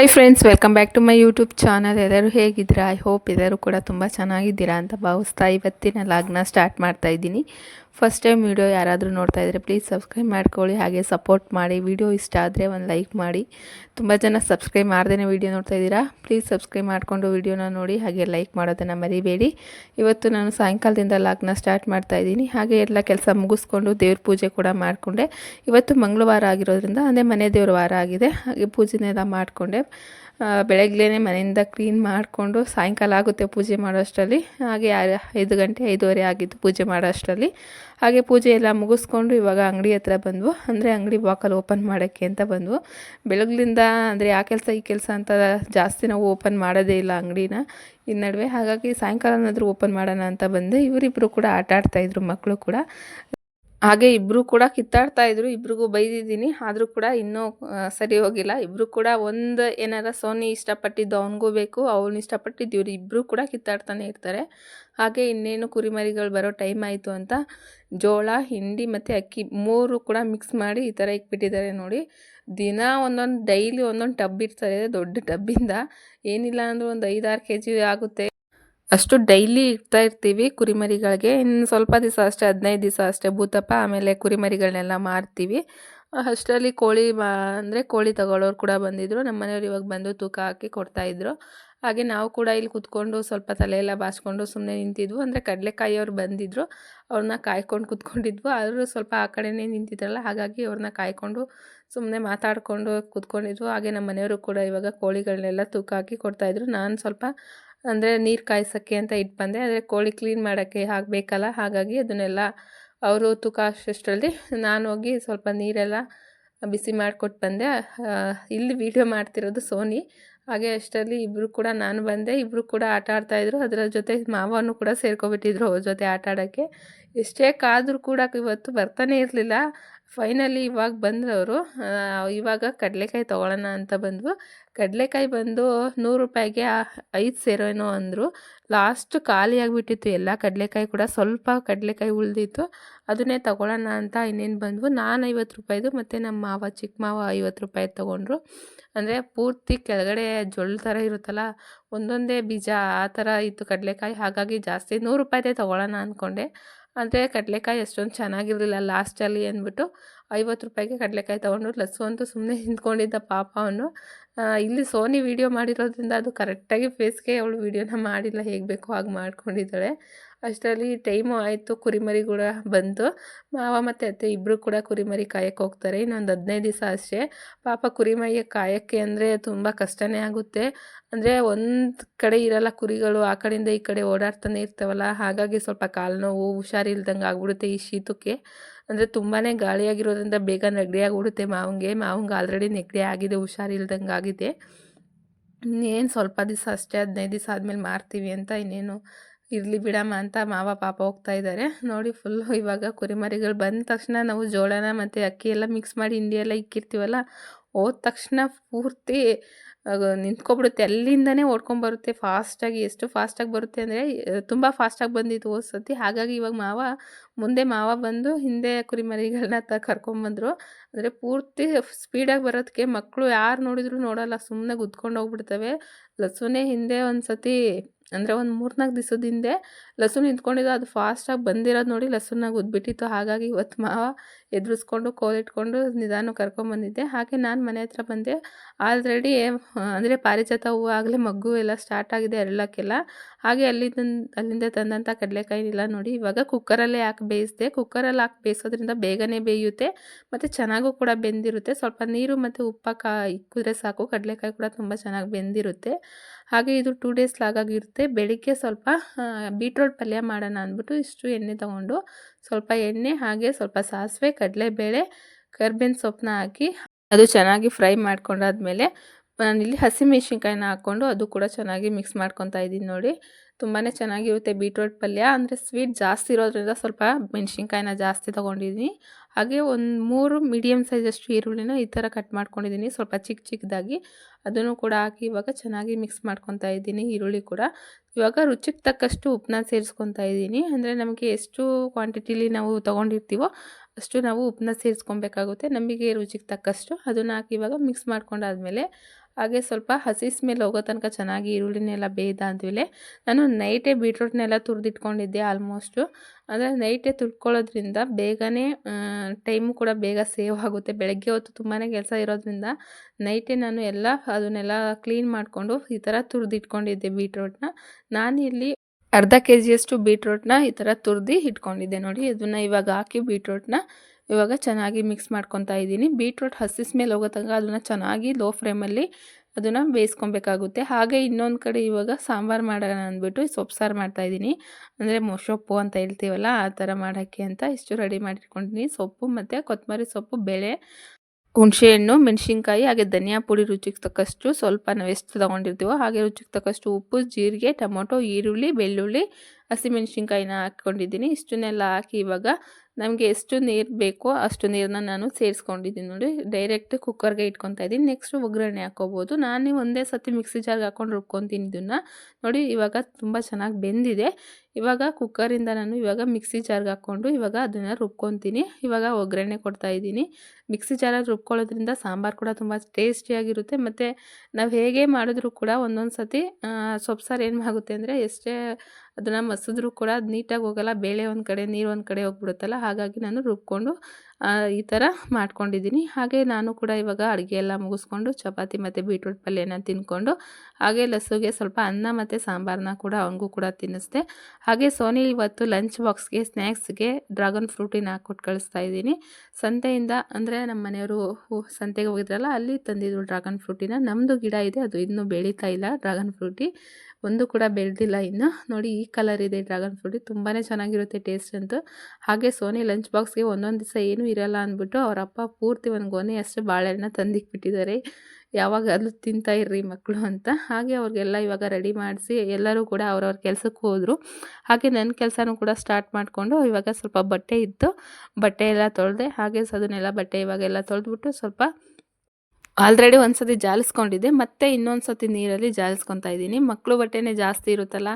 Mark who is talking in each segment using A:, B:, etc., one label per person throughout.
A: Hi friends welcome back to my YouTube channel ಎಲ್ಲರೂ ಹೇಗಿದ್ದೀರಾ? I hope ಎಲ್ಲರೂ ಕೂಡ ತುಂಬ ಚೆನ್ನಾಗಿದ್ದೀರಾ ಅಂತ ಭಾವಿಸ್ತಾ ಇವತ್ತಿನ ಲಾಗ್ನ ಸ್ಟಾರ್ಟ್ ಮಾಡ್ತಾ ಇದ್ದೀನಿ. ಫಸ್ಟ್ ಟೈಮ್ ವೀಡಿಯೋ ಯಾರಾದರೂ ನೋಡ್ತಾ ಇದ್ದರೆ ಪ್ಲೀಸ್ ಸಬ್ಸ್ಕ್ರೈಬ್ ಮಾಡ್ಕೊಳ್ಳಿ, ಹಾಗೆ ಸಪೋರ್ಟ್ ಮಾಡಿ. ವಿಡಿಯೋ ಇಷ್ಟ ಆದರೆ ಒಂದು ಲೈಕ್ ಮಾಡಿ. ತುಂಬ ಜನ ಸಬ್ಸ್ಕ್ರೈಬ್ ಮಾಡ್ದೇ ವೀಡಿಯೋ ನೋಡ್ತಾ ಇದ್ದೀರಾ? ಪ್ಲೀಸ್ ಸಬ್ಸ್ಕ್ರೈಬ್ ಮಾಡಿಕೊಂಡು ವೀಡಿಯೋನ ನೋಡಿ, ಹಾಗೆ ಲೈಕ್ ಮಾಡೋದನ್ನು ಮರಿಬೇಡಿ. ಇವತ್ತು ನಾನು ಸಾಯಂಕಾಲದಿಂದ ಲಾಗ್ನ ಸ್ಟಾರ್ಟ್ ಮಾಡ್ತಾ ಇದ್ದೀನಿ. ಹಾಗೆ ಎಲ್ಲ ಕೆಲಸ ಮುಗಿಸ್ಕೊಂಡು ದೇವ್ರ ಪೂಜೆ ಕೂಡ ಮಾಡಿಕೊಂಡೆ. ಇವತ್ತು ಮಂಗಳವಾರ ಆಗಿರೋದ್ರಿಂದ, ಅಂದರೆ ಮನೆ ದೇವ್ರ ವಾರ ಆಗಿದೆ. ಹಾಗೆ ಪೂಜೆನೆಲ್ಲ ಮಾಡಿಕೊಂಡೆ. ಬೆಳಗ್ಲೇ ಮನೆಯಿಂದ ಕ್ಲೀನ್ ಮಾಡಿಕೊಂಡು ಸಾಯಂಕಾಲ ಆಗುತ್ತೆ ಪೂಜೆ ಮಾಡೋ ಅಷ್ಟರಲ್ಲಿ ಹಾಗೆ ಐದು ಗಂಟೆ ಐದೂವರೆ ಆಗಿತ್ತು ಪೂಜೆ ಮಾಡೋ ಅಷ್ಟರಲ್ಲಿ ಹಾಗೆ ಪೂಜೆ ಎಲ್ಲ ಮುಗಿಸ್ಕೊಂಡು ಇವಾಗ ಅಂಗಡಿ ಹತ್ರ ಬಂದ್ವು. ಅಂದರೆ ಅಂಗಡಿ ಬಾಕಲ್ ಓಪನ್ ಮಾಡೋಕ್ಕೆ ಅಂತ ಬಂದ್ವು. ಬೆಳಗ್ಲಿಂದ ಅಂದರೆ ಆ ಕೆಲಸ ಈ ಕೆಲಸ ಅಂತ ಜಾಸ್ತಿ ನಾವು ಓಪನ್ ಮಾಡೋದೇ ಇಲ್ಲ ಅಂಗಡಿನ. ಈ ನಡುವೆ ಹಾಗಾಗಿ ಸಾಯಂಕಾಲನಾದರೂ ಓಪನ್ ಮಾಡೋಣ ಅಂತ ಬಂದೆ. ಇವರಿಬ್ಬರು ಕೂಡ ಆಟ ಆಡ್ತಾಯಿದ್ರು ಮಕ್ಕಳು ಕೂಡ. ಹಾಗೆ ಇಬ್ಬರು ಕೂಡ ಕಿತ್ತಾಡ್ತಾ ಇದ್ರು, ಇಬ್ರಿಗೂ ಬೈದಿದ್ದೀನಿ, ಆದರೂ ಕೂಡ ಇನ್ನೂ ಸರಿ ಹೋಗಿಲ್ಲ. ಇಬ್ಬರು ಕೂಡ ಒಂದು ಏನಾರ ಸೋನಿ ಇಷ್ಟಪಟ್ಟಿದ್ದು ಅವನಿಗೂ ಬೇಕು, ಅವನು ಇಷ್ಟಪಟ್ಟಿದ್ದು ಇವ್ರು ಇಬ್ಬರು ಕೂಡ ಕಿತ್ತಾಡ್ತಾನೆ ಇರ್ತಾರೆ. ಹಾಗೆ ಇನ್ನೇನು ಕುರಿಮರಿಗಳು ಬರೋ ಟೈಮ್ ಆಯಿತು ಅಂತ ಜೋಳ, ಹಿಂಡಿ ಮತ್ತು ಅಕ್ಕಿ ಮೂರು ಕೂಡ ಮಿಕ್ಸ್ ಮಾಡಿ ಈ ಥರ ಇಕ್ಬಿಟ್ಟಿದ್ದಾರೆ ನೋಡಿ. ದಿನ ಒಂದೊಂದು, ಡೈಲಿ ಒಂದೊಂದು ಟಬ್ ಇರ್ತಾರೆ, ದೊಡ್ಡ ಟಬ್ಬಿಂದ. ಏನಿಲ್ಲ ಅಂದರೂ ಒಂದು ಐದಾರು ಕೆ ಜಿ ಆಗುತ್ತೆ. ಅಷ್ಟು ಡೈಲಿ ಇಡ್ತಾ ಇರ್ತೀವಿ ಕುರಿಮರಿಗಳಿಗೆ. ಇನ್ನು ಸ್ವಲ್ಪ ದಿವಸ ಅಷ್ಟೇ, ಹದಿನೈದು ದಿವಸ ಅಷ್ಟೇ ಭೂತಪ್ಪ, ಆಮೇಲೆ ಕುರಿಮರಿಗಳನ್ನೆಲ್ಲ ಮಾರ್ತೀವಿ. ಅಷ್ಟರಲ್ಲಿ ಕೋಳಿ ಮಾ ಅಂದರೆ ಕೋಳಿ ತಗೊಳ್ಳೋರು ಕೂಡ ಬಂದಿದ್ದರು ನಮ್ಮ ಮನೆಯವ್ರು ಇವಾಗ ಬಂದು ತೂಕ ಹಾಕಿ ಕೊಡ್ತಾಯಿದ್ರು ಹಾಗೆ ನಾವು ಕೂಡ ಇಲ್ಲಿ ಕುತ್ಕೊಂಡು ಸ್ವಲ್ಪ ತಲೆಯೆಲ್ಲ ಬಾಚ್ಕೊಂಡು ಸುಮ್ಮನೆ ನಿಂತಿದ್ವು. ಅಂದರೆ ಕಡಲೆಕಾಯಿಯವ್ರು ಬಂದಿದ್ದರು ಅವ್ರನ್ನ ಕಾಯ್ಕೊಂಡು ಕುತ್ಕೊಂಡಿದ್ವು. ಆದರೂ ಸ್ವಲ್ಪ ಆ ಕಡೆಯೇ ನಿಂತಿದ್ರಲ್ಲ, ಹಾಗಾಗಿ ಅವ್ರನ್ನ ಕಾಯ್ಕೊಂಡು ಸುಮ್ಮನೆ ಮಾತಾಡಿಕೊಂಡು ಕುತ್ಕೊಂಡಿದ್ವು. ಹಾಗೆ ನಮ್ಮ ಮನೆಯವರು ಕೂಡ ಇವಾಗ ಕೋಳಿಗಳನ್ನೆಲ್ಲ ತೂಕ ಹಾಕಿ ಕೊಡ್ತಾಯಿದ್ರು ನಾನು ಸ್ವಲ್ಪ ಅಂದರೆ ನೀರು ಕಾಯಿಸೋಕ್ಕೆ ಅಂತ ಇಟ್ಟು ಬಂದೆ. ಆದರೆ ಕೋಳಿ ಕ್ಲೀನ್ ಮಾಡೋಕ್ಕೆ ಆಗಬೇಕಲ್ಲ? ಹಾಗಾಗಿ ಅದನ್ನೆಲ್ಲ ಅವರು ತೂಕ ಅಷ್ಟರಲ್ಲಿ ನಾನು ಹೋಗಿ ಸ್ವಲ್ಪ ನೀರೆಲ್ಲ ಬಿಸಿ ಮಾಡಿಕೊಟ್ಟು ಬಂದೆ. ಇಲ್ಲಿ ವೀಡಿಯೋ ಮಾಡ್ತಿರೋದು ಸೋನಿ. ಹಾಗೆ ಅಷ್ಟರಲ್ಲಿ ಇಬ್ಬರು ಕೂಡ ನಾನು ಬಂದೆ. ಇಬ್ಬರು ಕೂಡ ಆಟ ಆಡ್ತಾಯಿದ್ರು ಅದರ ಜೊತೆ ಮಾವನು ಕೂಡ ಸೇರ್ಕೊಬಿಟ್ಟಿದ್ರು ಅವ್ರ ಜೊತೆ ಆಟ ಆಡೋಕ್ಕೆ. ಎಷ್ಟೇ ಕಾದರೂ ಕೂಡ ಇವತ್ತು ಬರ್ತಾನೆ ಇರಲಿಲ್ಲ. ಫೈನಲಿ ಇವಾಗ ಬಂದರು ಅವರು ಇವಾಗ ಕಡಲೆಕಾಯಿ ತೊಗೊಳ್ಳೋಣ ಅಂತ ಬಂದ್ವು. ಕಡಲೆಕಾಯಿ ಬಂದು ನೂರು ರೂಪಾಯಿಗೆ ಐದು ಸೇರೋನೋ ಅಂದರು. ಲಾಸ್ಟ್ ಖಾಲಿ ಆಗಿಬಿಟ್ಟಿತ್ತು ಎಲ್ಲ ಕಡಲೆಕಾಯಿ ಕೂಡ. ಸ್ವಲ್ಪ ಕಡಲೆಕಾಯಿ ಉಳಿದಿತ್ತು. ಅದನ್ನೇ ತಗೊಳ್ಳೋಣ ಅಂತ ಇನ್ನೇನು ಬಂದ್ವು. ನಾನು ಐವತ್ತು ರೂಪಾಯಿದು ಮತ್ತು ನಮ್ಮ ಮಾವ ಚಿಕ್ಕ ಮಾವ ಐವತ್ತು ರೂಪಾಯಿ ತೊಗೊಂಡ್ರು. ಅಂದರೆ ಪೂರ್ತಿ ಕೆಳಗಡೆ ಜೊಳ್ಳು ಥರ ಇರುತ್ತಲ್ಲ, ಒಂದೊಂದೇ ಬೀಜ ಆ ಥರ ಇತ್ತು ಕಡಲೆಕಾಯಿ. ಹಾಗಾಗಿ ಜಾಸ್ತಿ ನೂರು ರೂಪಾಯಿದೇ ತೊಗೊಳ್ಳೋಣ ಅಂದ್ಕೊಂಡೆ ಅಂದರೆ ಕಡಲೆಕಾಯಿ ಅಷ್ಟೊಂದು ಚೆನ್ನಾಗಿರಲಿಲ್ಲ ಲಾಸ್ಟಲ್ಲಿ ಅಂದ್ಬಿಟ್ಟು ಐವತ್ತು ರೂಪಾಯಿಗೆ ಕಡಲೆಕಾಯಿ ತೊಗೊಂಡು ಲಸ್ಸು ಅಂತೂ ಸುಮ್ಮನೆ ನಿಂತ್ಕೊಂಡಿದ್ದ ಪಾಪ ಅವನು. ಇಲ್ಲಿ ಸೋನಿ ವೀಡಿಯೋ ಮಾಡಿರೋದ್ರಿಂದ ಅದು ಕರೆಕ್ಟಾಗಿ ಫೇಸ್ಗೆ ಅವಳು ವೀಡಿಯೋನ ಮಾಡಿಲ್ಲ, ಹೇಗೆ ಬೇಕೋ ಹಾಗೆ ಮಾಡ್ಕೊಂಡಿದ್ದಾಳೆ. ಅಷ್ಟರಲ್ಲಿ ಟೈಮು ಆಯಿತು, ಕುರಿಮರಿ ಕೂಡ ಬಂತು. ಮಾವ ಮತ್ತು ಅತ್ತೆ ಇಬ್ಬರು ಕೂಡ ಕುರಿಮರಿ ಕಾಯಕ್ಕೆ ಹೋಗ್ತಾರೆ, ಇನ್ನೊಂದು ಹದಿನೈದು ದಿವಸ ಅಷ್ಟೇ. ಪಾಪ ಕುರಿಮರಿಯ ಕಾಯಕ್ಕೆ ಅಂದರೆ ತುಂಬ ಕಷ್ಟನೇ ಆಗುತ್ತೆ. ಅಂದರೆ ಒಂದು ಕಡೆ ಇರಲ್ಲ ಕುರಿಗಳು, ಆ ಕಡೆಯಿಂದ ಈ ಕಡೆ ಓಡಾಡ್ತಾನೆ ಇರ್ತಾವಲ್ಲ, ಹಾಗಾಗಿ ಸ್ವಲ್ಪ ಕಾಲು ನೋವು ಹುಷಾರಿಲ್ದಂಗೆ ಆಗ್ಬಿಡುತ್ತೆ ಈ ಶೀತಕ್ಕೆ. ಅಂದರೆ ತುಂಬಾ ಗಾಳಿಯಾಗಿರೋದ್ರಿಂದ ಬೇಗ ನೆಗಡಿ ಆಗಿಬಿಡುತ್ತೆ ಮಾವಂಗೆ ಮಾವಂಗೆ ಆಲ್ರೆಡಿ ನೆಗಡಿ ಆಗಿದೆ, ಹುಷಾರಿಲ್ದಂಗೆ ಆಗಿದೆ. ಇನ್ನೇನು ಸ್ವಲ್ಪ ದಿವಸ ಅಷ್ಟೇ, ಹದಿನೈದು ದಿವಸ ಆದಮೇಲೆ ಮಾರ್ತೀವಿ ಅಂತ ಇನ್ನೇನು ಇರಲಿ ಬಿಡಮ್ಮ ಅಂತ ಮಾವ, ಪಾಪ ಹೋಗ್ತಾ ಇದ್ದಾರೆ ನೋಡಿ ಫುಲ್ಲು ಇವಾಗ ಕುರಿಮರಿಗಳು ಬಂದ ತಕ್ಷಣ ನಾವು ಜೋಳನ ಮತ್ತು ಅಕ್ಕಿ ಎಲ್ಲ ಮಿಕ್ಸ್ ಮಾಡಿ ಹಿಂಡಿ ಎಲ್ಲ ಇಕ್ಕಿರ್ತೀವಲ್ಲ, ಹೋದ ತಕ್ಷಣ ಪೂರ್ತಿ ನಿಂತ್ಕೊಬಿಡುತ್ತೆ. ಅಲ್ಲಿಂದನೇ ಓಡ್ಕೊಂಬರುತ್ತೆ ಫಾಸ್ಟಾಗಿ ಎಷ್ಟು ಫಾಸ್ಟಾಗಿ ಬರುತ್ತೆ ಅಂದರೆ ತುಂಬ ಫಾಸ್ಟಾಗಿ ಬಂದಿತ್ತು ಹೋದ ಹಾಗಾಗಿ ಇವಾಗ ಮಾವ, ಮುಂದೆ ಮಾವ ಬಂದು ಹಿಂದೆ ಕುರಿಮರಿಗಳನ್ನ ತ ಕರ್ಕೊಂಬಂದರು ಅಂದರೆ ಪೂರ್ತಿ ಸ್ಪೀಡಾಗಿ ಬರೋದಕ್ಕೆ ಮಕ್ಕಳು ಯಾರು ನೋಡಿದ್ರು ನೋಡೋಲ್ಲ. ಸುಮ್ಮನೆ ಗುದ್ಕೊಂಡು ಹೋಗ್ಬಿಡ್ತವೆ. ಲಸುನೇ ಹಿಂದೆ ಒಂದು ಸತಿ ಅಂದರೆ ಒಂದು ಮೂರ್ನಾಲ್ಕು ದಿವಸದ ಹಿಂದೆ ಲಸು ನಿಂತ್ಕೊಂಡಿದ್ದು ಅದು ಫಾಸ್ಟಾಗಿ ಬಂದಿರೋದು ನೋಡಿ ಲಸೂನಾಗ ಉದ್ಬಿಟ್ಟಿತ್ತು. ಹಾಗಾಗಿ ಇವತ್ತು ಮಾವ ಎದುರಿಸ್ಕೊಂಡು ಕೋಲಿಟ್ಕೊಂಡು ನಿಧಾನ ಕರ್ಕೊಂಬಂದಿದ್ದೆ ಹಾಗೆ ನಾನು ಮನೆ ಹತ್ರ ಬಂದೆ. ಆಲ್ರೆಡಿ ಅಂದರೆ ಪಾರಿಜಾತ ಹೂವು ಆಗಲೇ ಮಗ್ಗು ಎಲ್ಲ ಸ್ಟಾರ್ಟ್ ಆಗಿದೆ ಅರಳಕ್ಕೆಲ್ಲ. ಹಾಗೆ ಅಲ್ಲಿಂದ ಅಲ್ಲಿಂದ ತಂದಂಥ ಕಡಲೆಕಾಯಿನೆಲ್ಲ ನೋಡಿ ಇವಾಗ ಕುಕ್ಕರಲ್ಲೇ ಹಾಕಿ ಬೇಯಿಸಿದೆ? ಕುಕ್ಕರಲ್ಲಿ ಹಾಕಿ ಬೇಯಿಸೋದ್ರಿಂದ ಬೇಗನೆ ಬೇಯುತ್ತೆ ಮತ್ತು ಚೆನ್ನಾಗೂ ಕೂಡ ಬೆಂದಿರುತ್ತೆ. ಸ್ವಲ್ಪ ನೀರು ಮತ್ತು ಉಪ್ಪು ಕಾ, ಇಕ್ಕಿದ್ರೆ ಸಾಕು. ಕಡಲೆಕಾಯಿ ಕೂಡ ತುಂಬ ಚೆನ್ನಾಗಿ ಬೆಂದಿರುತ್ತೆ. ಹಾಗೆ ಇದು ಟೂ ಡೇಸ್ ಲಾಗಾಗಿರುತ್ತೆ ಬೆಳಿಗ್ಗೆ ಸ್ವಲ್ಪ ಬೀಟ್ರೋಟ್ ಪಲ್ಯ ಮಾಡೋಣ ಅಂದ್ಬಿಟ್ಟು ಇಷ್ಟು ಎಣ್ಣೆ ತಗೊಂಡು ಸ್ವಲ್ಪ ಎಣ್ಣೆ, ಹಾಗೆ ಸ್ವಲ್ಪ ಸಾಸಿವೆ, ಕಡಲೆಬೇಳೆ, ಕರ್ಬೇವಿನ ಸೊಪ್ಪನ್ನ ಹಾಕಿ ಅದು ಚೆನ್ನಾಗಿ ಫ್ರೈ ಮಾಡ್ಕೊಂಡಾದ್ಮೇಲೆ ನಾನಿಲ್ಲಿ ಹಸಿಮೆಣ್ಸಿನ್ಕಾಯಿನ ಹಾಕ್ಕೊಂಡು ಅದು ಕೂಡ ಚೆನ್ನಾಗಿ ಮಿಕ್ಸ್ ಮಾಡ್ಕೊತಾ ಇದ್ದೀನಿ ನೋಡಿ. ತುಂಬಾ ಚೆನ್ನಾಗಿರುತ್ತೆ ಬೀಟ್ರೋಟ್ ಪಲ್ಯ. ಅಂದರೆ ಸ್ವೀಟ್ ಜಾಸ್ತಿ ಇರೋದ್ರಿಂದ ಸ್ವಲ್ಪ ಮೆಣಸಿನ್ಕಾಯಿನ ಜಾಸ್ತಿ ತೊಗೊಂಡಿದ್ದೀನಿ. ಹಾಗೆ ಒಂದು ಮೂರು ಮೀಡಿಯಮ್ ಸೈಜಷ್ಟು ಈರುಳ್ಳಿನ ಈ ಥರ ಕಟ್ ಮಾಡ್ಕೊಂಡಿದ್ದೀನಿ ಸ್ವಲ್ಪ ಚಿಕ್ಕ ಚಿಕ್ಕದಾಗಿ ಅದನ್ನು ಕೂಡ ಹಾಕಿ ಇವಾಗ ಚೆನ್ನಾಗಿ ಮಿಕ್ಸ್ ಮಾಡ್ಕೊತಾ ಇದ್ದೀನಿ ಈರುಳ್ಳಿ ಕೂಡ. ಇವಾಗ ರುಚಿಗೆ ತಕ್ಕಷ್ಟು ಉಪ್ಪನ್ನ ಸೇರಿಸ್ಕೊತಾ ಇದ್ದೀನಿ. ಅಂದರೆ ನಮಗೆ ಎಷ್ಟು ಕ್ವಾಂಟಿಟಿಲಿ ನಾವು ತೊಗೊಂಡಿರ್ತೀವೋ ಅಷ್ಟು ನಾವು ಉಪ್ಪನ್ನ ಸೇರಿಸ್ಕೊಬೇಕಾಗುತ್ತೆ. ನಮಗೆ ರುಚಿಗೆ ತಕ್ಕಷ್ಟು. ಅದನ್ನು ಹಾಕಿ ಇವಾಗ ಮಿಕ್ಸ್ ಮಾಡ್ಕೊಂಡಾದ್ಮೇಲೆ ಹಾಗೆ ಸ್ವಲ್ಪ ಹಸಿ ಸ್ಮೆಲ್ ಹೋಗೋ ತನಕ ಚೆನ್ನಾಗಿ ಈರುಳ್ಳಿನೆಲ್ಲ ಬೇಯ್ದ ಅಂದಮೇಲೆ ನಾನು ನೈಟೇ ಬೀಟ್ರೂಟ್ನೆಲ್ಲ ತುರಿದಿಟ್ಕೊಂಡಿದ್ದೆ ಆಲ್ಮೋಸ್ಟು ಅಂದರೆ ನೈಟೇ ತುರ್ಕೊಳ್ಳೋದ್ರಿಂದ ಬೇಗನೆ ಟೈಮು ಕೂಡ ಬೇಗ ಸೇವ್ ಆಗುತ್ತೆ. ಬೆಳಗ್ಗೆ ಹೊತ್ತು ತುಂಬಾ ಕೆಲಸ ಇರೋದ್ರಿಂದ ನೈಟೇ ನಾನು ಎಲ್ಲ ಅದನ್ನೆಲ್ಲ ಕ್ಲೀನ್ ಮಾಡಿಕೊಂಡು ಈ ಥರ ತುರಿದಿಟ್ಕೊಂಡಿದ್ದೆ ಬೀಟ್ರೂಟ್ನ. ನಾನಿಲ್ಲಿ ಅರ್ಧ ಕೆ ಜಿಯಷ್ಟು ಬೀಟ್ರೂಟ್ನ ಈ ಥರ ತುರಿದು ಇಟ್ಕೊಂಡಿದ್ದೆ ನೋಡಿ. ಇದನ್ನು ಇವಾಗ ಹಾಕಿ ಬೀಟ್ರೂಟ್ನ ಇವಾಗ ಚೆನ್ನಾಗಿ ಮಿಕ್ಸ್ ಮಾಡ್ಕೊತಾ ಇದ್ದೀನಿ. ಬೀಟ್ರೂಟ್ ಹಸಿ ಮೇಲೆ ಹೋಗೋ ತನಕ ಅದನ್ನು ಚೆನ್ನಾಗಿ ಲೋ ಫ್ಲೇಮಲ್ಲಿ ಅದನ್ನು ಬೇಯಿಸ್ಕೊಬೇಕಾಗುತ್ತೆ. ಹಾಗೆ ಇನ್ನೊಂದು ಕಡೆ ಇವಾಗ ಸಾಂಬಾರು ಮಾಡೋಣ ಅಂದ್ಬಿಟ್ಟು ಸೊಪ್ಪು ಸಾರು ಮಾಡ್ತಾಯಿದ್ದೀನಿ ಅಂದರೆ ಮೊಸೊಪ್ಪು ಅಂತ ಹೇಳ್ತೀವಲ್ಲ, ಆ ಥರ ಮಾಡೋಕ್ಕೆ ಅಂತ ಇಷ್ಟು ರೆಡಿ ಮಾಡಿಟ್ಕೊಂಡಿದ್ದೀನಿ. ಸೊಪ್ಪು ಮತ್ತು ಕೊತ್ತಂಬರಿ ಸೊಪ್ಪು, ಬೇಳೆ ಹುಣಸೆಹಣ್ಣು ಮೆಣಸಿನ್ಕಾಯಿ, ಹಾಗೆ ಧನಿಯಾ ಪುಡಿ ರುಚಿಗೆ ತಕ್ಕಷ್ಟು ಸ್ವಲ್ಪ ನಾವು ಎಷ್ಟು ತೊಗೊಂಡಿರ್ತೀವೋ ಹಾಗೆ ರುಚಿಗೆ ತಕ್ಕಷ್ಟು ಉಪ್ಪು, ಜೀರಿಗೆ, ಟೊಮೊಟೊ, ಈರುಳ್ಳಿ, ಬೆಳ್ಳುಳ್ಳಿ ಹಸಿಮೆಣ್ಸಿನ್ಕಾಯಿನ ಹಾಕ್ಕೊಂಡಿದ್ದೀನಿ. ಇಷ್ಟನ್ನೆಲ್ಲ ಹಾಕಿ ಇವಾಗ ನಮಗೆ ಎಷ್ಟು ನೀರು ಬೇಕೋ ಅಷ್ಟು ನೀರನ್ನ ನಾನು ಸೇರಿಸ್ಕೊಂಡಿದ್ದೀನಿ ನೋಡಿ. ಡೈರೆಕ್ಟ್ ಕುಕ್ಕರ್ಗೆ ಇಟ್ಕೊತಾ ಇದ್ದೀನಿ. ನೆಕ್ಸ್ಟ್ ಒಗ್ಗರಣೆ ಹಾಕೋಬೋದು. ನಾನು ಒಂದೇ ಸತಿ ಮಿಕ್ಸಿ ಜಾರ್ಗೆ ಹಾಕೊಂಡು ರುಬ್ಕೊತೀನಿ ಇದನ್ನು. ನೋಡಿ, ಇವಾಗ ತುಂಬ ಚೆನ್ನಾಗಿ ಬೆಂದಿದೆ. ಇವಾಗ ಕುಕ್ಕರಿಂದ ನಾನು ಇವಾಗ ಮಿಕ್ಸಿ ಜಾರ್ಗೆ ಹಾಕ್ಕೊಂಡು ಇವಾಗ ಅದನ್ನು ರುಬ್ಕೊತೀನಿ. ಇವಾಗ ಒಗ್ಗರಣೆ ಕೊಡ್ತಾ ಇದ್ದೀನಿ. ಮಿಕ್ಸಿ ಜಾರಲ್ಲಿ ರುಬ್ಕೊಳ್ಳೋದ್ರಿಂದ ಸಾಂಬಾರು ಕೂಡ ತುಂಬ ಟೇಸ್ಟಿಯಾಗಿರುತ್ತೆ. ಮತ್ತು ನಾವು ಹೇಗೆ ಮಾಡಿದ್ರೂ ಕೂಡ ಒಂದೊಂದು ಸತಿ ಸೊಪ್ಪು ಸಾರು ಏನು ಆಗುತ್ತೆ ಅಂದರೆ ಎಷ್ಟೇ ಅದನ್ನು ಮಸಿದ್ರೂ ಕೂಡ ಅದು ನೀಟಾಗಿ ಹೋಗಲ್ಲ. ಬೇಳೆ ಒಂದು ಕಡೆ, ನೀರು ಒಂದು ಕಡೆ ಹೋಗ್ಬಿಡುತ್ತಲ್ಲ. ಹಾಗಾಗಿ ನಾನು ರುಬ್ಕೊಂಡು ಈ ಥರ ಮಾಡ್ಕೊಂಡಿದ್ದೀನಿ. ಹಾಗೆ ನಾನು ಕೂಡ ಇವಾಗ ಅಡುಗೆ ಎಲ್ಲ ಮುಗಿಸ್ಕೊಂಡು ಚಪಾತಿ ಮತ್ತು ಬೀಟ್ರೂಟ್ ಪಲ್ಯನ ತಿಂದ್ಕೊಂಡು ಹಾಗೆ ಲಸುಗೆ ಸ್ವಲ್ಪ ಅನ್ನ ಮತ್ತು ಸಾಂಬಾರನ್ನ ಕೂಡ ಅವನಿಗೂ ಕೂಡ ತಿನ್ನಿಸ್ದೆ. ಹಾಗೆ ಸೋನಿ ಇವತ್ತು ಲಂಚ್ ಬಾಕ್ಸ್ಗೆ ಸ್ನ್ಯಾಕ್ಸ್ಗೆ ಡ್ರಾಗನ್ ಫ್ರೂಟಿನ ಹಾಕ್ಕೊಟ್ಟು ಕಳಿಸ್ತಾ ಇದ್ದೀನಿ. ಸಂತೆಯಿಂದ ಅಂದರೆ ನಮ್ಮ ಮನೆಯವರು ಸಂತೆಗೆ ಹೋಗಿದ್ರಲ್ಲ, ಅಲ್ಲಿ ತಂದಿದ್ರು ಡ್ರಾಗನ್ ಫ್ರೂಟಿನ ನಮ್ಮದು ಗಿಡ ಇದೆ, ಅದು ಇನ್ನೂ ಬೆಳೀತಾ ಇಲ್ಲ ಡ್ರಾಗನ್ ಫ್ರೂಟಿ ಒಂದು ಕೂಡ ಬೆಳೆದಿಲ್ಲ ಇನ್ನು. ನೋಡಿ, ಈ ಕಲರ್ ಇದೆ ಡ್ರ್ಯಾಗನ್ ಫ್ರೂಟಿ ತುಂಬಾ ಚೆನ್ನಾಗಿರುತ್ತೆ ಟೇಸ್ಟ್ ಅಂತ. ಹಾಗೆ ಸೋನಿ ಲಂಚ್ ಬಾಕ್ಸ್ಗೆ ಒಂದೊಂದು ದಿವಸ ಏನೂ ಇರಲ್ಲ ಅಂದ್ಬಿಟ್ಟು ಅವರಪ್ಪ ಪೂರ್ತಿ ಒಂದು ಗೊನೆ ಅಷ್ಟು ಬಾಳೆಹಣ್ಣ ತಂದಿಕ್ಬಿಟ್ಟಿದ್ದಾರೆ ಯಾವಾಗಲೂ ತಿಂತಾ ಇರ್ರಿ ಮಕ್ಕಳು ಅಂತ. ಹಾಗೆ ಅವ್ರಿಗೆಲ್ಲ ಇವಾಗ ರೆಡಿ ಮಾಡಿಸಿ ಎಲ್ಲರೂ ಕೂಡ ಅವ್ರವ್ರ ಕೆಲಸಕ್ಕೆ ಹೋದರು. ಹಾಗೆ ನನ್ನ ಕೆಲಸನೂ ಕೂಡ ಸ್ಟಾರ್ಟ್ ಮಾಡಿಕೊಂಡು ಇವಾಗ ಸ್ವಲ್ಪ ಬಟ್ಟೆ ಇತ್ತು. ಬಟ್ಟೆ ಎಲ್ಲ ತೊಳೆದೆ, ಹಾಗೆ ಅದನ್ನೆಲ್ಲ ಬಟ್ಟೆ ಇವಾಗೆಲ್ಲ ತೊಳೆದ್ಬಿಟ್ಟು ಸ್ವಲ್ಪ ಆಲ್ರೆಡಿ ಒಂದ್ಸತಿ ಜಾಲಿಸ್ಕೊಂಡಿದ್ದೆ, ಮತ್ತೆ ಇನ್ನೊಂದು ಸತಿ ನೀರಲ್ಲಿ ಜಾಲಿಸ್ಕೊತಾ ಇದ್ದೀನಿ. ಮಕ್ಕಳು ಬಟ್ಟೆನೇ ಜಾಸ್ತಿ ಇರುತ್ತಲ್ಲ,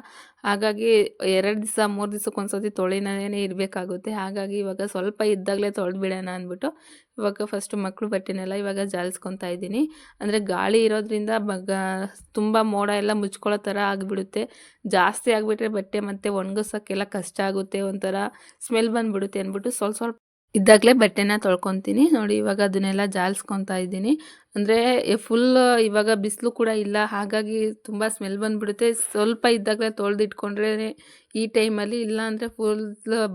A: ಹಾಗಾಗಿ ಎರಡು ದಿವಸ, ಮೂರು ದಿವ್ಸಕ್ಕೆ ಒಂದ್ಸತಿ ತೊಳಿನೇ ಇರಬೇಕಾಗುತ್ತೆ. ಹಾಗಾಗಿ ಇವಾಗ ಸ್ವಲ್ಪ ಇದ್ದಾಗಲೇ ತೊಳೆದು ಬಿಡೋಣ ಅಂದ್ಬಿಟ್ಟು ಇವಾಗ ಫಸ್ಟು ಮಕ್ಕಳು ಬಟ್ಟೆನೆಲ್ಲ ಇವಾಗ ಜಾಲಿಸ್ಕೊತಾ ಇದ್ದೀನಿ. ಅಂದರೆ ಗಾಳಿ ಇರೋದ್ರಿಂದ ಮಗ ತುಂಬ ಮೋಡ ಎಲ್ಲ ಮುಚ್ಕೊಳ್ಳೋ ಥರ ಆಗಿಬಿಡುತ್ತೆ. ಜಾಸ್ತಿ ಆಗಿಬಿಟ್ರೆ ಬಟ್ಟೆ ಮತ್ತೆ ಒಣಗಿಸೋಕ್ಕೆಲ್ಲ ಕಷ್ಟ ಆಗುತ್ತೆ, ಒಂಥರ ಸ್ಮೆಲ್ ಬಂದುಬಿಡುತ್ತೆ ಅಂದ್ಬಿಟ್ಟು ಸ್ವಲ್ಪ ಸ್ವಲ್ಪ ಇದ್ದಾಗಲೇ ಬಟ್ಟೆನ ತೊಳ್ಕೊತೀನಿ. ನೋಡಿ ಇವಾಗ ಅದನ್ನೆಲ್ಲ ಜಾಲಿಸ್ಕೊತಾ ಇದ್ದೀನಿ. ಅಂದರೆ ಫುಲ್ ಇವಾಗ ಬಿಸಿಲು ಕೂಡ ಇಲ್ಲ. ಹಾಗಾಗಿ ತುಂಬ ಸ್ಮೆಲ್ ಬಂದ್ಬಿಡುತ್ತೆ. ಸ್ವಲ್ಪ ಇದ್ದಾಗಲೇ ತೊಳೆದಿಟ್ಕೊಂಡ್ರೆ ಈ ಟೈಮಲ್ಲಿ ಇಲ್ಲ ಅಂದರೆ ಫುಲ್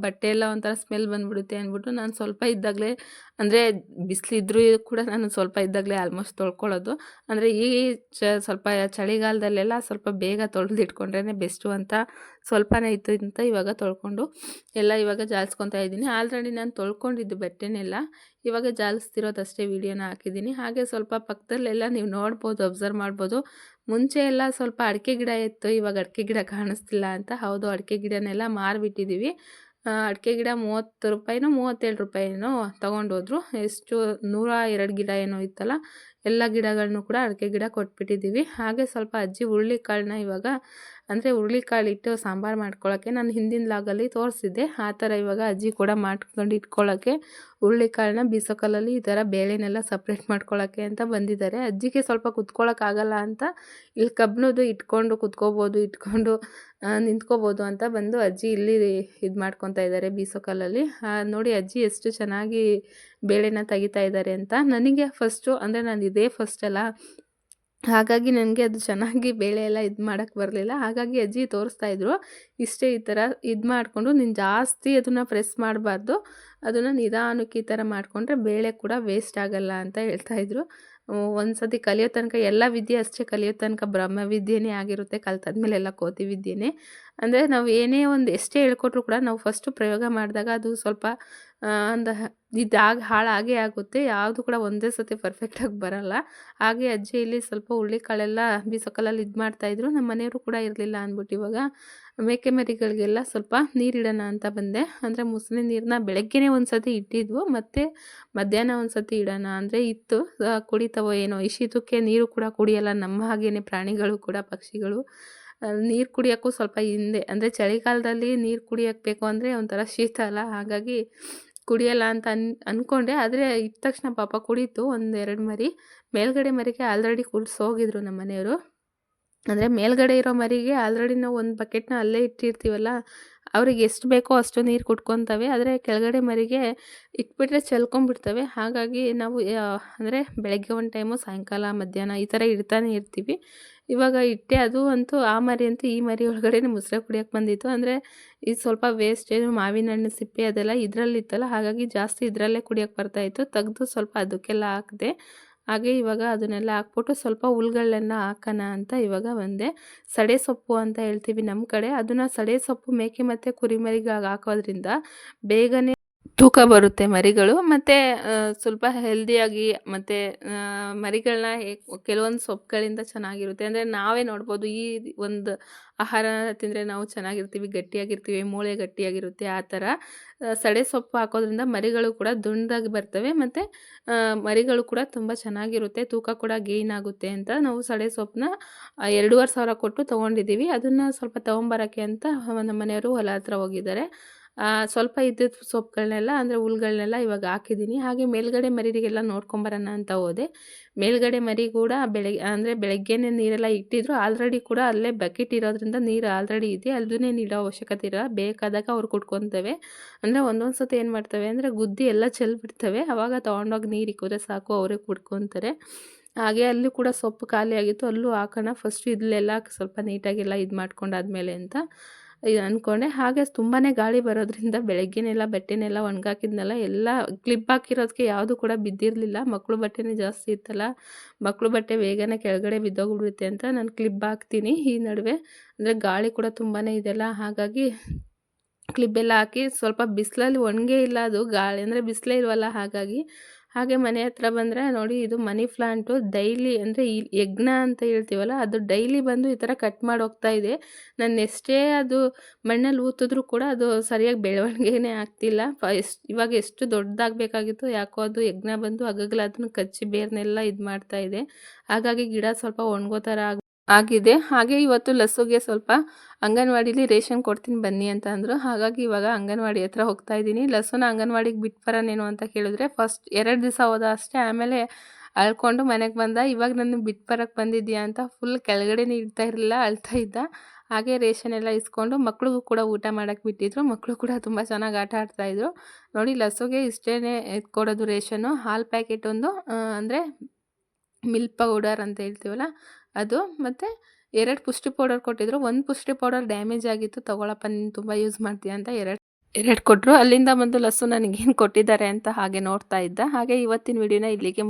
A: ಬಟ್ಟೆ ಎಲ್ಲ ಒಂಥರ ಸ್ಮೆಲ್ ಬಂದ್ಬಿಡುತ್ತೆ ಅಂದ್ಬಿಟ್ಟು ನಾನು ಸ್ವಲ್ಪ ಇದ್ದಾಗಲೇ, ಅಂದರೆ ಬಿಸಿಲಿದ್ರೂ ಕೂಡ ನಾನು ಸ್ವಲ್ಪ ಇದ್ದಾಗಲೇ ಆಲ್ಮೋಸ್ಟ್ ತೊಳ್ಕೊಳ್ಳೋದು. ಅಂದರೆ ಈ ಚ, ಸ್ವಲ್ಪ ಚಳಿಗಾಲದಲ್ಲೆಲ್ಲ ಸ್ವಲ್ಪ ಬೇಗ ತೊಳೆದಿಟ್ಕೊಂಡ್ರೇ ಬೆಸ್ಟು ಅಂತ ಸ್ವಲ್ಪನೇ ಇತ್ತು ಅಂತ ಇವಾಗ ತೊಳ್ಕೊಂಡು ಎಲ್ಲ ಇವಾಗ ಜಾಲಿಸ್ಕೊತಾ ಇದ್ದೀನಿ. ಆಲ್ರೆಡಿ ನಾನು ತೊಳ್ಕೊಂಡಿದ್ದು ಬಟ್ಟೆನೆಲ್ಲ ಇವಾಗ ಜಾಲಿಸ್ತಿರೋದಷ್ಟೇ ವೀಡಿಯೋನ ಹಾಕಿದ್ದೀನಿ. ಹಾಗೆ ಸ್ವಲ್ಪ ಪಕ್ಕದಲ್ಲೆಲ್ಲ ನೀವು ನೋಡ್ಬೋದು ಅಬ್ಸರ್ವ್ ಮಾಡ್ಬೋದು. ಮುಂಚೆ ಎಲ್ಲ ಸ್ವಲ್ಪ ಅಡಿಕೆ ಗಿಡ ಇತ್ತು, ಇವಾಗ ಅಡಿಕೆ ಗಿಡ ಕಾಣಿಸ್ತಿಲ್ಲ ಅಂತ ಹೌದು, ಅಡಿಕೆ ಗಿಡನೆಲ್ಲ ಮಾರಿಬಿಟ್ಟಿದ್ದೀವಿ ಅಡಿಕೆ ಗಿಡ ಮೂವತ್ತು ರೂಪಾಯಿನೋ, ಮೂವತ್ತೇಳು ರೂಪಾಯಿನೋ ತೊಗೊಂಡೋದ್ರು. ಎಷ್ಟು, ನೂರ ಎರಡು ಗಿಡ ಏನೋ ಇತ್ತಲ್ಲ ಎಲ್ಲ ಗಿಡಗಳನ್ನು ಕೂಡ ಅಡಿಕೆ ಗಿಡ ಕೊಟ್ಬಿಟ್ಟಿದ್ದೀವಿ. ಹಾಗೆ ಸ್ವಲ್ಪ ಅಜ್ಜಿ ಹುರುಳಿಕಾಳನ್ನ ಇವಾಗ, ಅಂದರೆ ಹುರುಳಿಕಾಳು ಇಟ್ಟು ಸಾಂಬಾರು ಮಾಡ್ಕೊಳ್ಳೋಕ್ಕೆ ನಾನು ಹಿಂದಿನ ಲಾಗಲ್ಲಿ ತೋರಿಸಿದ್ದೆ. ಆ ಥರ ಇವಾಗ ಅಜ್ಜಿ ಕೂಡ ಮಾಡ್ಕೊಂಡು ಇಟ್ಕೊಳ್ಳೋಕ್ಕೆ ಹುರುಳಿಕಾಳನ್ನ ಕಲ್ಲಲ್ಲಿ ಈ ಥರ ಬೇಳೆನೆಲ್ಲ ಸಪ್ರೇಟ್ ಮಾಡ್ಕೊಳ್ಳೋಕ್ಕೆ ಅಂತ ಬಂದಿದ್ದಾರೆ. ಅಜ್ಜಿಗೆ ಸ್ವಲ್ಪ ಕುತ್ಕೊಳ್ಳೋಕ್ಕಾಗಲ್ಲ ಅಂತ ಇಲ್ಲಿ ಕಬ್ಬನದು ಇಟ್ಕೊಂಡು ಕುತ್ಕೋಬೋದು, ಇಟ್ಕೊಂಡು ನಿಂತ್ಕೋಬೋದು ಅಂತ ಬಂದು ಅಜ್ಜಿ ಇಲ್ಲಿ ಇದು ಮಾಡ್ಕೊತಾ ಇದ್ದಾರೆ ಬೀಸೋ ಕಲ್ಲಲ್ಲಿ ನೋಡಿ ಅಜ್ಜಿ ಎಷ್ಟು ಚೆನ್ನಾಗಿ ಬೇಳೆನ ತೆಗಿತಾ ಇದ್ದಾರೆ ಅಂತ. ನನಗೆ ಫಸ್ಟು ಅಂದರೆ ನಾನು ಇದೇ ಫಸ್ಟ್ ಅಲ್ಲ ಹಾಗಾಗಿ ನನಗೆ ಅದು ಚೆನ್ನಾಗಿ ಬೇಳೆ ಎಲ್ಲ ಇದು ಮಾಡೋಕ್ಕೆ ಬರಲಿಲ್ಲ. ಹಾಗಾಗಿ ಅಜ್ಜಿ ತೋರಿಸ್ತಾ ಇದ್ರು, ಇಷ್ಟೇ ಈ ಥರ ಇದು ಮಾಡಿಕೊಂಡು ನೀನು ಜಾಸ್ತಿ ಅದನ್ನು ಪ್ರೆಸ್ ಮಾಡಬಾರ್ದು. ಅದನ್ನು ನಿಧಾನಕ್ಕೆ ಈ ಥರ ಮಾಡಿಕೊಂಡ್ರೆ ಬೇಳೆ ಕೂಡ ವೇಸ್ಟ್ ಆಗಲ್ಲ ಅಂತ ಹೇಳ್ತಾಯಿದ್ರು ಒಂದು ಸತಿ ಕಲಿಯೋ ತನಕ, ಎಲ್ಲ ವಿದ್ಯೆ ಅಷ್ಟೇ ಕಲಿಯೋ ತನಕ ಬ್ರಹ್ಮ ವಿದ್ಯೆನೇ ಆಗಿರುತ್ತೆ. ಕಲ್ತಾದ್ಮೇಲೆ ಎಲ್ಲ ಕೋತಿ ವಿದ್ಯೆನೇ. ಅಂದರೆ ನಾವು ಏನೇ ಒಂದು ಎಷ್ಟೇ ಹೇಳ್ಕೊಟ್ರು ಕೂಡ ನಾವು ಫಸ್ಟು ಪ್ರಯೋಗ ಮಾಡಿದಾಗ ಅದು ಸ್ವಲ್ಪ ಒಂದು ಇದಾಗ ಹಾಳಾಗೇ ಆಗುತ್ತೆ. ಯಾವುದು ಕೂಡ ಒಂದೇ ಸತಿ ಪರ್ಫೆಕ್ಟಾಗಿ ಬರಲ್ಲ. ಹಾಗೆ ಅಜ್ಜಿ ಇಲ್ಲಿ ಸ್ವಲ್ಪ ಹುಳ್ಳಿಕಾಳೆಲ್ಲ ಬಿಸಕಲಲ್ಲಿ ಇದು ಮಾಡ್ತಾಯಿದ್ರು ನಮ್ಮ ಮನೆಯವರು ಕೂಡ ಇರಲಿಲ್ಲ ಅಂದ್ಬಿಟ್ಟು ಇವಾಗ ಮೇಕೆ ಮರಿಗಳಿಗೆಲ್ಲ ಸ್ವಲ್ಪ ನೀರಿಡೋಣ ಅಂತ ಬಂದೆ. ಅಂದರೆ ಮುಸ್ಲಿ ನೀರನ್ನ ಬೆಳಗ್ಗೆನೇ ಒಂದು ಸತಿ ಇಟ್ಟಿದ್ವು. ಮತ್ತು ಮಧ್ಯಾಹ್ನ ಒಂದು ಸತಿ ಇಡೋಣ ಅಂದರೆ ಇತ್ತು. ಕುಡಿತವೋ ಏನೋ ಇಶಿತಕ್ಕೆ ನೀರು ಕೂಡ ಕುಡಿಯಲ್ಲ. ನಮ್ಮ ಹಾಗೇ ಪ್ರಾಣಿಗಳು ಕೂಡ, ಪಕ್ಷಿಗಳು. ನೀರು ಕುಡಿಯೋಕ್ಕೂ ಸ್ವಲ್ಪ ಹಿಂದೆ. ಅಂದರೆ ಚಳಿಗಾಲದಲ್ಲಿ ನೀರು ಕುಡಿಯೋಕ್ಕೆ ಬೇಕು ಅಂದರೆ ಒಂಥರ ಶೀತ ಅಲ್ಲ. ಹಾಗಾಗಿ ಕುಡಿಯಲ್ಲ ಅಂತ ಅನ್ ಅಂದ್ಕೊಂಡೆ ಆದರೆ ಇದ್ದ ತಕ್ಷಣ ಪಾಪ ಕುಡೀತು ಒಂದೆರಡು ಮರಿ. ಮೇಲ್ಗಡೆ ಮರಿಗೆ ಆಲ್ರೆಡಿ ಕುಡ್ಸೋಗಿದ್ರು ನಮ್ಮ ಮನೆಯವರು. ಅಂದರೆ ಮೇಲ್ಗಡೆ ಇರೋ ಮರಿಗೆ ಆಲ್ರೆಡಿ ನಾವು ಒಂದು ಬಕೆಟ್ನ ಅಲ್ಲೇ ಇಟ್ಟಿರ್ತೀವಲ್ಲ, ಅವ್ರಿಗೆ ಎಷ್ಟು ಬೇಕೋ ಅಷ್ಟು ನೀರು ಕುಟ್ಕೊತವೆ ಆದರೆ ಕೆಳಗಡೆ ಮರಿಗೆ ಇಟ್ಬಿಟ್ರೆ ಚೆಲ್ಕೊಂಬಿಡ್ತವೆ. ಹಾಗಾಗಿ ನಾವು ಅಂದರೆ ಬೆಳಗ್ಗೆ ಒಂದು ಟೈಮು ಸಾಯಂಕಾಲ ಮಧ್ಯಾಹ್ನ ಈ ಥರ ಇಡ್ತಾನೆ ಇರ್ತೀವಿ. ಇವಾಗ ಇಟ್ಟೆ ಅದು ಅಂತೂ ಆ ಮರಿ ಅಂತೂ ಈ ಮರಿ ಒಳಗಡೆ ಮುಸ್ರೆ ಕುಡಿಯೋಕೆ ಬಂದಿತ್ತು. ಅಂದರೆ ಇದು ಸ್ವಲ್ಪ ವೇಸ್ಟೇಜ್ ಮಾವಿನ ಹಣ್ಣು, ಸಿಪ್ಪೆ ಅದೆಲ್ಲ ಇದರಲ್ಲಿತ್ತಲ್ಲ, ಹಾಗಾಗಿ ಜಾಸ್ತಿ ಇದರಲ್ಲೇ ಕುಡಿಯೋಕೆ ಬರ್ತಾಯಿತ್ತು ತೆಗೆದು ಸ್ವಲ್ಪ ಅದಕ್ಕೆಲ್ಲ ಹಾಕಿದೆ. ಹಾಗೆ ಇವಾಗ ಅದನ್ನೆಲ್ಲ ಹಾಕ್ಬಿಟ್ಟು ಸ್ವಲ್ಪ ಹುಲ್ಗಳನ್ನ ಹಾಕೋಣ ಅಂತ ಇವಾಗ ಬಂದೆ. ಸಡೆ ಸೊಪ್ಪು ಅಂತ ಹೇಳ್ತೀವಿ ನಮ್ಮ ಕಡೆ. ಅದನ್ನು ಸಡೆ ಸೊಪ್ಪು ಮೇಕೆ ಮತ್ತು ಕುರಿಮರಿಗಾಗಿ ಹಾಕೋದ್ರಿಂದ ಬೇಗನೆ ತೂಕ ಬರುತ್ತೆ ಮರಿಗಳು ಮತ್ತು ಸ್ವಲ್ಪ ಹೆಲ್ದಿಯಾಗಿ ಮತ್ತು ಮರಿಗಳನ್ನ ಕೆಲವೊಂದು ಸೊಪ್ಪುಗಳಿಂದ ಚೆನ್ನಾಗಿರುತ್ತೆ. ಅಂದರೆ ನಾವೇ ನೋಡ್ಬೋದು ಈ ಒಂದು ಆಹಾರ ತಿಂದರೆ ನಾವು ಚೆನ್ನಾಗಿರ್ತೀವಿ, ಗಟ್ಟಿಯಾಗಿರ್ತೀವಿ, ಮೂಳೆ ಗಟ್ಟಿಯಾಗಿರುತ್ತೆ, ಆ ಥರ. ಸಡೆ ಸೊಪ್ಪು ಹಾಕೋದ್ರಿಂದ ಮರಿಗಳು ಕೂಡ ದುಂಡಾಗಿ ಬರ್ತವೆ ಮತ್ತು ಮರಿಗಳು ಕೂಡ ತುಂಬ ಚೆನ್ನಾಗಿರುತ್ತೆ, ತೂಕ ಕೂಡ ಗೇನ್ ಆಗುತ್ತೆ ಅಂತ ನಾವು ಸಡೆ ಸೊಪ್ಪನ್ನ ಎರಡೂವರೆ ಸಾವಿರ ಕೊಟ್ಟು ತೊಗೊಂಡಿದ್ದೀವಿ. ಅದನ್ನು ಸ್ವಲ್ಪ ತೊಗೊಂಬರೋಕ್ಕೆ ಅಂತ ನಮ್ಮ ಮನೆಯವರು ಹೊಲ ಹತ್ರ ಹೋಗಿದ್ದಾರೆ. ಸ್ವಲ್ಪ ಇದ್ದಿದ್ದು ಸೊಪ್ಪುಗಳನ್ನೆಲ್ಲ ಅಂದರೆ ಹುಲ್ಗಳನ್ನೆಲ್ಲ ಇವಾಗ ಹಾಕಿದ್ದೀನಿ. ಹಾಗೆ ಮೇಲ್ಗಡೆ ಮರಿಗೆಲ್ಲ ನೋಡ್ಕೊಂಬರೋಣ ಅಂತ ಹೋದೆ. ಮೇಲ್ಗಡೆ ಮರಿ ಕೂಡ ಬೆಳಗ್ಗೆ ಅಂದರೆ ಬೆಳಗ್ಗೆನೇ ನೀರೆಲ್ಲ ಇಟ್ಟಿದ್ರು. ಆಲ್ರೆಡಿ ಕೂಡ ಅಲ್ಲೇ ಬಕೆಟ್ ಇರೋದ್ರಿಂದ ನೀರು ಆಲ್ರೆಡಿ ಇದೆ. ಅಲ್ಲದೇ ನೀಡೋ ಅವಶ್ಯಕತೆ ಇರೋ ಬೇಕಾದಾಗ ಅವ್ರು ಕುಟ್ಕೊತವೆ ಅಂದರೆ ಒಂದೊಂದು ಸತಿ ಏನು ಮಾಡ್ತವೆ ಅಂದರೆ ಗುದ್ದಿ ಎಲ್ಲ ಚೆಲ್ಬಿಡ್ತವೆ. ಆವಾಗ ತೊಗೊಂಡೋಗಿ ನೀರು ಇಕ್ಕಿದ್ರೆ ಸಾಕು, ಅವರೇ ಕುಡ್ಕೊತಾರೆ. ಹಾಗೆ ಅಲ್ಲೂ ಕೂಡ ಸೊಪ್ಪು ಖಾಲಿ ಆಗಿತ್ತು ಅಲ್ಲೂ ಹಾಕೋಣ. ಫಸ್ಟ್ ಇಲ್ಲೆಲ್ಲ ಸ್ವಲ್ಪ ನೀಟಾಗೆಲ್ಲ ಇದು ಮಾಡ್ಕೊಂಡಾದ್ಮೇಲೆ ಅಂತ. ಅಂದ್ಕೊಂಡೆ ಹಾಗೆ ತುಂಬಾ ಗಾಳಿ ಬರೋದ್ರಿಂದ ಬೆಳಗ್ಗೆನೆಲ್ಲ ಬಟ್ಟೆನೆಲ್ಲ ಒಣಗಾಕಿದ್ನಲ್ಲ ಎಲ್ಲ ಕ್ಲಿಪ್ ಹಾಕಿರೋದಕ್ಕೆ ಯಾವುದು ಕೂಡ ಬಿದ್ದಿರಲಿಲ್ಲ. ಮಕ್ಕಳು ಬಟ್ಟೆನೇ ಜಾಸ್ತಿ ಇತ್ತಲ್ಲ. ಮಕ್ಕಳು ಬಟ್ಟೆ ಬೇಗನೆ ಕೆಳಗಡೆ ಬಿದ್ದೋಗ್ಬಿಡುತ್ತೆ ಅಂತ ನಾನು ಕ್ಲಿಪ್ ಹಾಕ್ತೀನಿ. ಈ ನಡುವೆ ಅಂದರೆ ಗಾಳಿ ಕೂಡ ತುಂಬಾ ಇದೆಲ್ಲ. ಹಾಗಾಗಿ ಕ್ಲಿಪ್ಪೆಲ್ಲ ಹಾಕಿ ಸ್ವಲ್ಪ ಬಿಸಿಲಲ್ಲಿ ಒಣಗೇ ಇಲ್ಲ ಅದು. ಗಾಳಿ ಅಂದರೆ ಬಿಸಿಲೇ ಇಲ್ವಲ್ಲ ಹಾಗಾಗಿ ಹಾಗೆ ಮನೆ ಹತ್ರ ಬಂದರೆ ನೋಡಿ ಇದು ಮನಿ ಪ್ಲಾಂಟು. ಡೈಲಿ ಅಂದರೆ ಈ ಯಜ್ಞ ಅಂತ ಹೇಳ್ತೀವಲ್ಲ, ಅದು ಡೈಲಿ ಬಂದು ಈ ಥರ ಕಟ್ ಮಾಡಿ ಹೋಗ್ತಾ ಇದೆ. ನಾನು ಎಷ್ಟೇ ಅದು ಮಣ್ಣಲ್ಲಿ ಊತಿದ್ರು ಕೂಡ ಅದು ಸರಿಯಾಗಿ ಬೆಳವಣಿಗೆನೇ ಆಗ್ತಿಲ್ಲ. ಎಷ್ಟು, ಇವಾಗ ಎಷ್ಟು ದೊಡ್ಡದಾಗಬೇಕಾಗಿತ್ತು ಯಾಕೋ ಅದು ಯಜ್ಞ ಬಂದು ಅದನ್ನು ಕಚ್ಚಿ ಬೇರ್ನೆಲ್ಲ ಇದು ಮಾಡ್ತಾ ಇದೆ. ಹಾಗಾಗಿ ಗಿಡ ಸ್ವಲ್ಪ ಒಣಗೋ ಥರ ಆಗಿದೆ. ಹಾಗೆ ಇವತ್ತು ಲಸ್ಸುಗೆ ಸ್ವಲ್ಪ ಅಂಗನವಾಡಿಲಿ ರೇಷನ್ ಕೊಡ್ತೀನಿ ಬನ್ನಿ ಅಂತ ಅಂದರು. ಹಾಗಾಗಿ ಇವಾಗ ಅಂಗನವಾಡಿ ಹತ್ರ ಹೋಗ್ತಾ ಇದ್ದೀನಿ. ಲಸ್ಸುನ ಅಂಗನವಾಡಿಗೆ ಬಿಟ್ಟು ಬರೋನೇನು ಅಂತ ಕೇಳಿದ್ರೆ ಫಸ್ಟ್ ಎರಡು ದಿವಸ ಹೋದ ಅಷ್ಟೇ. ಆಮೇಲೆ ಅಳ್ಕೊಂಡು ಮನೆಗೆ ಬಂದ. ಇವಾಗ ನನ್ನ ಬಿಟ್ಟು ಬರೋಕ್ಕೆ ಬಂದಿದ್ಯಾ ಅಂತ ಫುಲ್ ಕೆಳಗಡೆನೇ ಇಡ್ತಾ ಇರಲಿಲ್ಲ, ಅಳ್ತಾ ಇದ್ದ. ಹಾಗೆ ರೇಷನ್ ಎಲ್ಲ ಇಸ್ಕೊಂಡು ಮಕ್ಕಳಿಗೂ ಕೂಡ ಊಟ ಮಾಡೋಕ್ಕೆ ಬಿಟ್ಟಿದ್ರು. ಮಕ್ಕಳು ಕೂಡ ತುಂಬ ಚೆನ್ನಾಗಿ ಆಟ ಆಡ್ತಾಯಿದ್ರು ನೋಡಿ ಲಸ್ಸುಗೆ ಇಷ್ಟೇ ಕೊಡೋದು ರೇಷನ್ನು. ಹಾಲು ಪ್ಯಾಕೆಟ್ ಒಂದು ಅಂದರೆ ಮಿಲ್ಕ್ ಪೌಡರ್ ಅಂತ ಹೇಳ್ತೀವಲ್ಲ ಅದು ಮತ್ತು ಎರಡು ಪುಷ್ಟಿ ಪೌಡರ್ ಕೊಟ್ಟಿದ್ರು. ಒಂದು ಪುಷ್ಟಿ ಪೌಡರ್ ಡ್ಯಾಮೇಜ್ ಆಗಿತ್ತು. ತೊಗೊಳಪ್ಪ, ನೀನು ತುಂಬ ಯೂಸ್ ಮಾಡ್ತೀಯ ಅಂತ ಎರಡು ಎರಡು ಕೊಟ್ಟರು ಅಲ್ಲಿಂದ ಬಂದು ಲಸ್ಸು ನನಗೇನು ಕೊಟ್ಟಿದ್ದಾರೆ ಅಂತ ಹಾಗೆ ನೋಡ್ತಾ ಇದ್ದ. ಹಾಗೆ ಇವತ್ತಿನ ವಿಡಿಯೋನ ಇಲ್ಲಿಗೆ ಮುಗಿ